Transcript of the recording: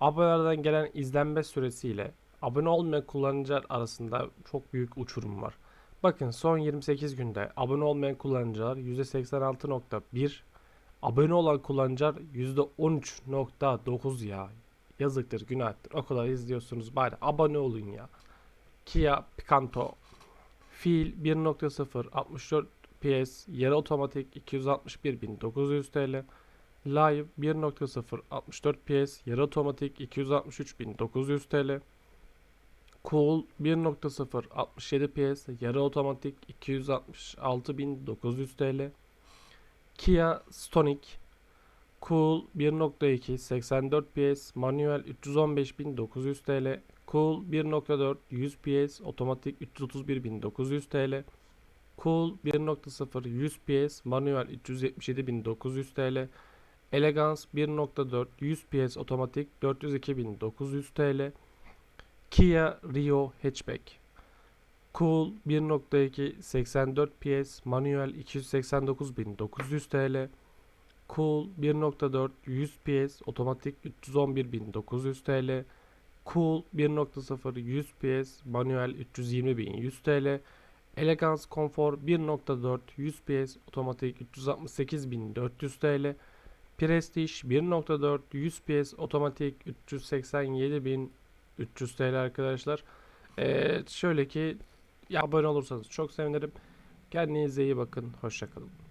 Abonelerden gelen izlenme süresiyle abone olmayan kullanıcılar arasında çok büyük uçurum var. Bakın son 28 günde abone olmayan kullanıcılar %86.1, abone olan kullanıcılar %13.9 ya. Yazıktır, günahtır. O kadar izliyorsunuz bari abone olun ya. Kia Picanto Fiil 1.0 64 PS yarı otomatik 261.900 TL Live 1.0 64 PS yarı otomatik 263.900 TL Cool 1.0 67 PS yarı otomatik 266.900 TL Kia Stonic Cool 1.2 84 PS manuel 315.900 TL Cool 1.4 100 PS otomatik 331.900 TL Cool 1.0 100 PS manuel 377.900 TL Elegance 1.4 100 PS otomatik 402.900 TL Kia Rio Hatchback. Cool 1.2 84 PS manuel 289.900 TL Cool 1.4 100 PS otomatik 311.900 TL Cool 1.0 100 PS manuel 320.100 TL Elegance Comfort 1.4 100 PS otomatik 368.400 TL Prestige 1.4 100 PS otomatik 387.300 TL arkadaşlar. Ee, şöyle ki ya abone olursanız çok sevinirim. Kendinize iyi bakın. Hoşçakalın.